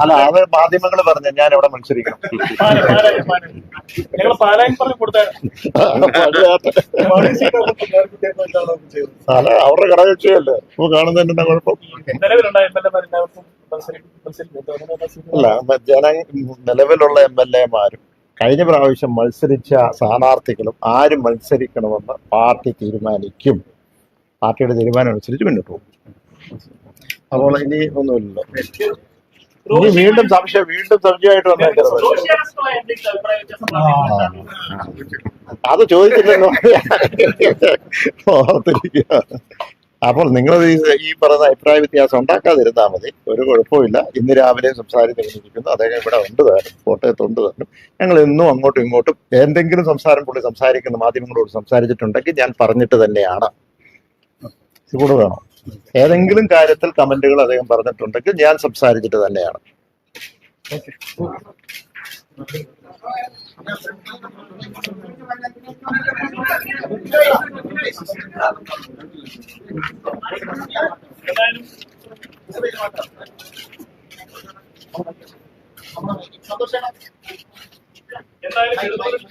അല്ല അത് മാധ്യമങ്ങൾ പറഞ്ഞു ഞാൻ അവിടെ മത്സരിക്കണം അല്ല അവരുടെ ഘടകക്ഷിയല്ലേ ഇപ്പൊ കാണുന്നതിന്റെ കുഴപ്പം. അല്ല ജന നിലവിലുള്ള എം എൽ എമാരും കഴിഞ്ഞ പ്രാവശ്യം മത്സരിച്ച സ്ഥാനാർത്ഥികളും ആരും മത്സരിക്കണമെന്ന് പാർട്ടി തീരുമാനിക്കും? പാർട്ടിയുടെ തീരുമാനം അനുസരിച്ച് മുന്നോട്ട് പോകും. അപ്പോൾ ഇനി ഒന്നുമില്ലല്ലോ. ഇനി വീണ്ടും സംശയം വീണ്ടും സംശയമായിട്ട് പറഞ്ഞിട്ടുണ്ടോ? അത് ചോദിച്ചില്ലല്ലോ ഓർത്തിരിക്കുക. അപ്പോൾ നിങ്ങൾ ഈ പറയുന്ന അഭിപ്രായ വ്യത്യാസം ഉണ്ടാക്കാതിരുന്നാൽ മതി. ഒരു കുഴപ്പമില്ല ഇന്ന് രാവിലെ സംസാരിച്ചിരിക്കുന്നു അദ്ദേഹം ഇവിടെ ഉണ്ട് താനും. കോട്ടയത്ത് ഉണ്ട് താനും. ഞങ്ങൾ എന്നും അങ്ങോട്ടും ഇങ്ങോട്ടും എന്തെങ്കിലും സംസാരം പുള്ളി സംസാരിക്കുന്ന മാധ്യമങ്ങളോട് സംസാരിച്ചിട്ടുണ്ടെങ്കിൽ ഞാൻ പറഞ്ഞിട്ട് തന്നെയാണ്. കൂടെ വേണം. ഏതെങ്കിലും കാര്യത്തിൽ കമന്റുകൾ അദ്ദേഹം പറഞ്ഞിട്ടുണ്ടെങ്കിൽ ഞാൻ സംസാരിച്ചിട്ട് തന്നെയാണ്. എന്തായാലും